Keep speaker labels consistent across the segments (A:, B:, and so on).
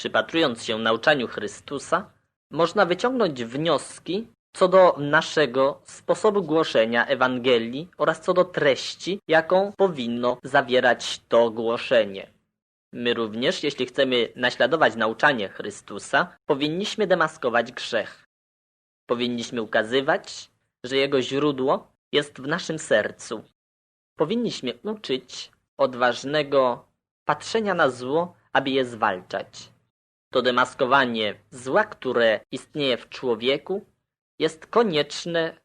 A: Przypatrując się nauczaniu Chrystusa, można wyciągnąć wnioski co do naszego sposobu głoszenia Ewangelii oraz co do treści, jaką powinno zawierać to głoszenie. My również, jeśli chcemy naśladować nauczanie Chrystusa, powinniśmy demaskować grzech. Powinniśmy ukazywać, że jego źródło jest w naszym sercu. Powinniśmy uczyć odważnego patrzenia na zło, aby je zwalczać. To demaskowanie zła, które istnieje w człowieku, jest konieczne,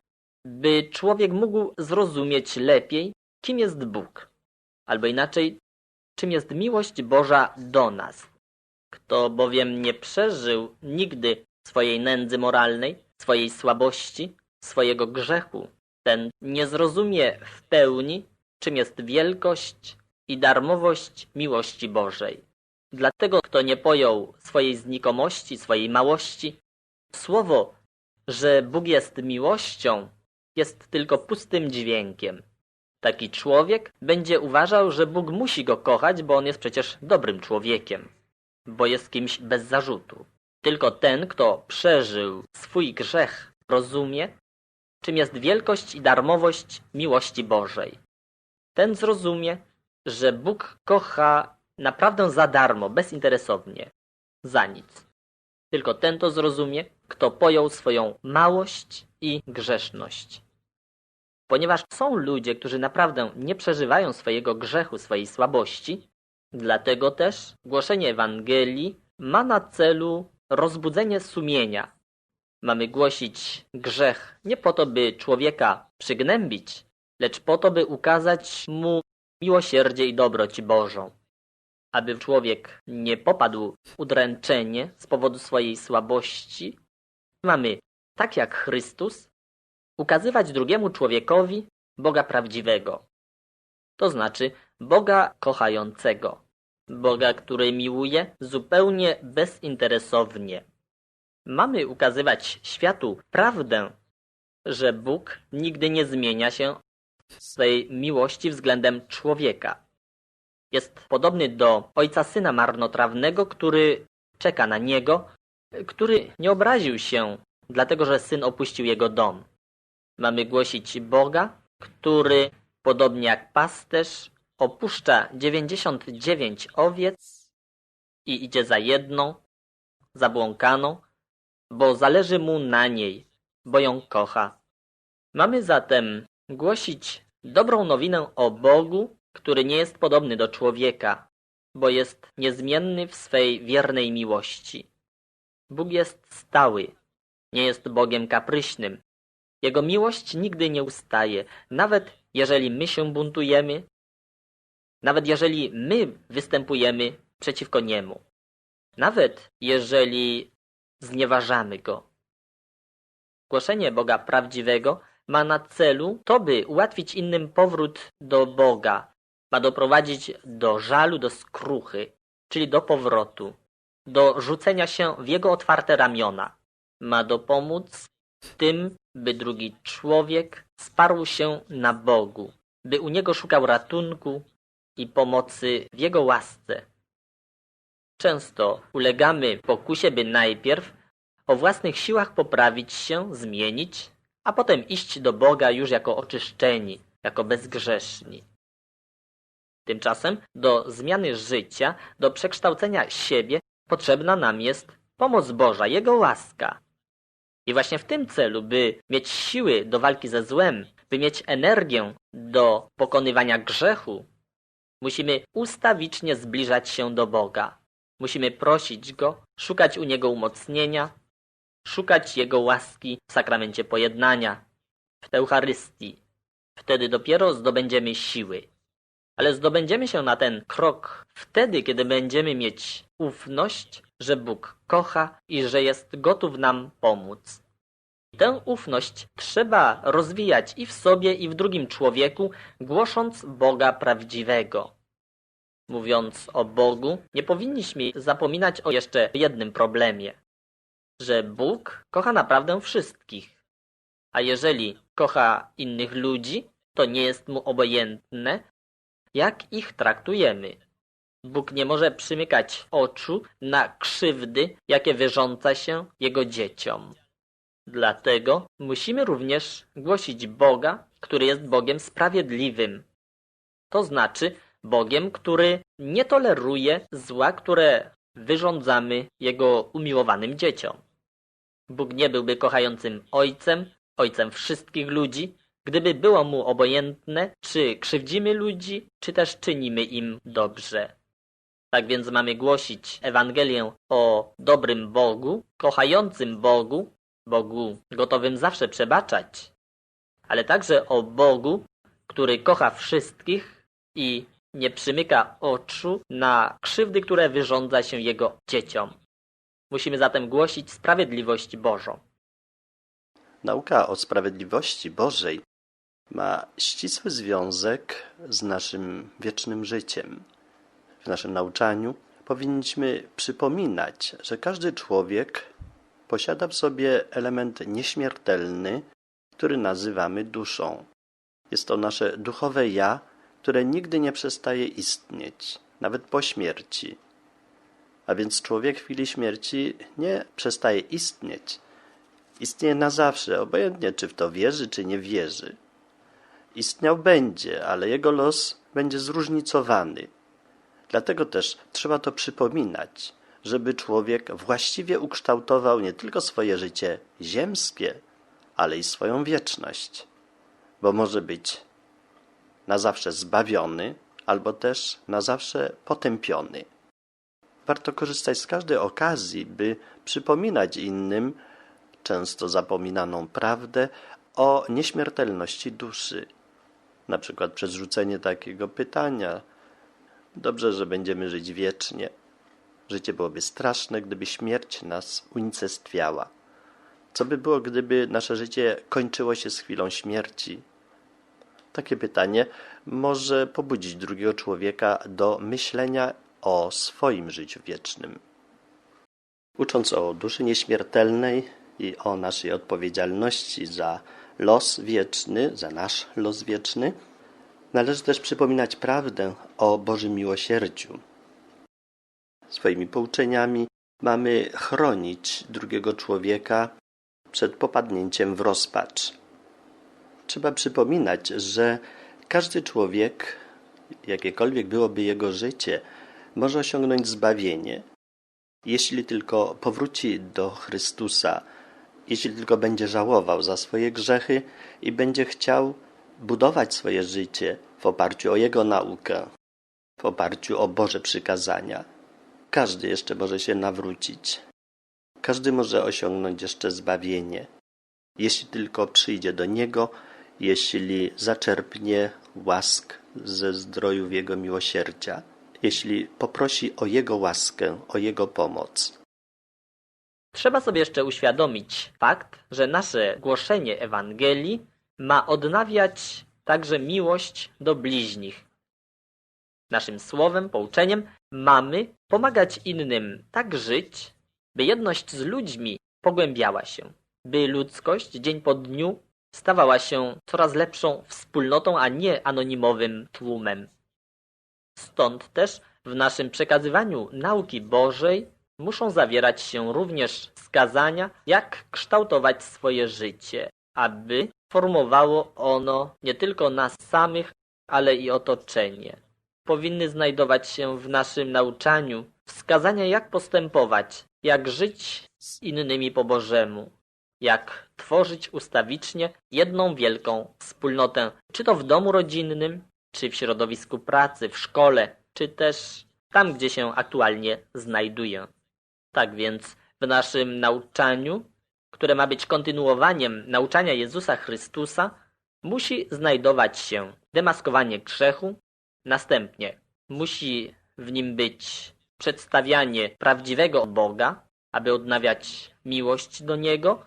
A: by człowiek mógł zrozumieć lepiej, kim jest Bóg, albo inaczej, czym jest miłość Boża do nas. Kto bowiem nie przeżył nigdy swojej nędzy moralnej, swojej słabości, swojego grzechu, ten nie zrozumie w pełni, czym jest wielkość i darmowość miłości Bożej. Dlatego, kto nie pojął swojej znikomości, swojej małości, słowo, że Bóg jest miłością, jest tylko pustym dźwiękiem. Taki człowiek będzie uważał, że Bóg musi go kochać, bo on jest przecież dobrym człowiekiem, bo jest kimś bez zarzutu. Tylko ten, kto przeżył swój grzech, rozumie, czym jest wielkość i darmowość miłości Bożej. Ten zrozumie, że Bóg kocha naprawdę za darmo, bezinteresownie, za nic. Tylko ten to zrozumie, kto pojął swoją małość i grzeszność. Ponieważ są ludzie, którzy naprawdę nie przeżywają swojego grzechu, swojej słabości, dlatego też głoszenie Ewangelii ma na celu rozbudzenie sumienia. Mamy głosić grzech nie po to, by człowieka przygnębić, lecz po to, by ukazać mu miłosierdzie i dobroć Bożą. Aby człowiek nie popadł w udręczenie z powodu swojej słabości, mamy, tak jak Chrystus, ukazywać drugiemu człowiekowi Boga prawdziwego. To znaczy Boga kochającego. Boga, który miłuje zupełnie bezinteresownie. Mamy ukazywać światu prawdę, że Bóg nigdy nie zmienia się w swej miłości względem człowieka. Jest podobny do ojca syna marnotrawnego, który czeka na niego, który nie obraził się, dlatego że syn opuścił jego dom. Mamy głosić Boga, który, podobnie jak pasterz, opuszcza 99 owiec i idzie za jedną, zabłąkaną, bo zależy mu na niej, bo ją kocha. Mamy zatem głosić dobrą nowinę o Bogu, który nie jest podobny do człowieka, bo jest niezmienny w swej wiernej miłości. Bóg jest stały, nie jest Bogiem kapryśnym. Jego miłość nigdy nie ustaje, nawet jeżeli my się buntujemy, nawet jeżeli my występujemy przeciwko Niemu, nawet jeżeli znieważamy Go. Głoszenie Boga prawdziwego ma na celu to, by ułatwić innym powrót do Boga, ma doprowadzić do żalu, do skruchy, czyli do powrotu, do rzucenia się w Jego otwarte ramiona. Ma dopomóc w tym, by drugi człowiek sparł się na Bogu, by u Niego szukał ratunku i pomocy w Jego łasce. Często ulegamy pokusie, by najpierw o własnych siłach poprawić się, zmienić, a potem iść do Boga już jako oczyszczeni, jako bezgrzeszni. Tymczasem do zmiany życia, do przekształcenia siebie potrzebna nam jest pomoc Boża, Jego łaska. I właśnie w tym celu, by mieć siły do walki ze złem, by mieć energię do pokonywania grzechu, musimy ustawicznie zbliżać się do Boga. Musimy prosić Go, szukać u Niego umocnienia, szukać Jego łaski w sakramencie pojednania, w Eucharystii. Wtedy dopiero zdobędziemy siły. Ale zdobędziemy się na ten krok wtedy, kiedy będziemy mieć ufność, że Bóg kocha i że jest gotów nam pomóc. Tę ufność trzeba rozwijać i w sobie, i w drugim człowieku, głosząc Boga prawdziwego. Mówiąc o Bogu, nie powinniśmy zapominać o jeszcze jednym problemie, że Bóg kocha naprawdę wszystkich. A jeżeli kocha innych ludzi, to nie jest mu obojętne, jak ich traktujemy. Bóg nie może przymykać oczu na krzywdy, jakie wyrządza się Jego dzieciom. Dlatego musimy również głosić Boga, który jest Bogiem sprawiedliwym. To znaczy Bogiem, który nie toleruje zła, które wyrządzamy Jego umiłowanym dzieciom. Bóg nie byłby kochającym Ojcem, Ojcem wszystkich ludzi, gdyby było Mu obojętne, czy krzywdzimy ludzi, czy też czynimy im dobrze. Tak więc mamy głosić Ewangelię o dobrym Bogu, kochającym Bogu, Bogu gotowym zawsze przebaczać, ale także o Bogu, który kocha wszystkich i nie przymyka oczu na krzywdy, które wyrządza się Jego dzieciom. Musimy zatem głosić sprawiedliwość Bożą.
B: Nauka o sprawiedliwości Bożej ma ścisły związek z naszym wiecznym życiem. W naszym nauczaniu powinniśmy przypominać, że każdy człowiek posiada w sobie element nieśmiertelny, który nazywamy duszą. Jest to nasze duchowe ja, które nigdy nie przestaje istnieć, nawet po śmierci. A więc człowiek w chwili śmierci nie przestaje istnieć. Istnieje na zawsze, obojętnie czy w to wierzy, czy nie wierzy. Istniał będzie, ale jego los będzie zróżnicowany. Dlatego też trzeba to przypominać, żeby człowiek właściwie ukształtował nie tylko swoje życie ziemskie, ale i swoją wieczność, bo może być na zawsze zbawiony, albo też na zawsze potępiony. Warto korzystać z każdej okazji, by przypominać innym często zapominaną prawdę o nieśmiertelności duszy. Na przykład przez rzucenie takiego pytania: Dobrze, że będziemy żyć wiecznie. Życie byłoby straszne, gdyby śmierć nas unicestwiała. Co by było, gdyby nasze życie kończyło się z chwilą śmierci? Takie pytanie może pobudzić drugiego człowieka do myślenia o swoim życiu wiecznym. Ucząc o duszy nieśmiertelnej i o naszej odpowiedzialności za los wieczny, za nasz los wieczny, należy też przypominać prawdę o Bożym miłosierdziu. Swoimi pouczeniami mamy chronić drugiego człowieka przed popadnięciem w rozpacz. Trzeba przypominać, że każdy człowiek, jakiekolwiek byłoby jego życie, może osiągnąć zbawienie, jeśli tylko powróci do Chrystusa, jeśli tylko będzie żałował za swoje grzechy i będzie chciał budować swoje życie w oparciu o Jego naukę, w oparciu o Boże przykazania. Każdy jeszcze może się nawrócić. Każdy może osiągnąć jeszcze zbawienie, jeśli tylko przyjdzie do Niego, jeśli zaczerpnie łask ze zdrojów Jego miłosierdzia, jeśli poprosi o Jego łaskę, o Jego pomoc.
A: Trzeba sobie jeszcze uświadomić fakt, że nasze głoszenie Ewangelii ma odnawiać także miłość do bliźnich. Naszym słowem, pouczeniem mamy pomagać innym tak żyć, by jedność z ludźmi pogłębiała się, by ludzkość dzień po dniu stawała się coraz lepszą wspólnotą, a nie anonimowym tłumem. Stąd też w naszym przekazywaniu nauki Bożej muszą zawierać się również wskazania, jak kształtować swoje życie, aby formowało ono nie tylko nas samych, ale i otoczenie. Powinny znajdować się w naszym nauczaniu wskazania, jak postępować, jak żyć z innymi po Bożemu, jak tworzyć ustawicznie jedną wielką wspólnotę, czy to w domu rodzinnym, czy w środowisku pracy, w szkole, czy też tam, gdzie się aktualnie znajduję. Tak więc w naszym nauczaniu, które ma być kontynuowaniem nauczania Jezusa Chrystusa, musi znajdować się demaskowanie grzechu, następnie musi w nim być przedstawianie prawdziwego Boga, aby odnawiać miłość do Niego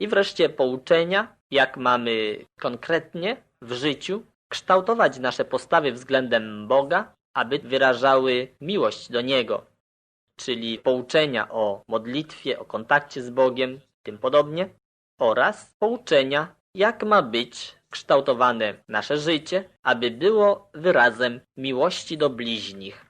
A: i wreszcie pouczenia, jak mamy konkretnie w życiu kształtować nasze postawy względem Boga, aby wyrażały miłość do Niego, czyli pouczenia o modlitwie, o kontakcie z Bogiem, tym podobnie, oraz pouczenia, jak ma być kształtowane nasze życie, aby było wyrazem miłości do bliźnich.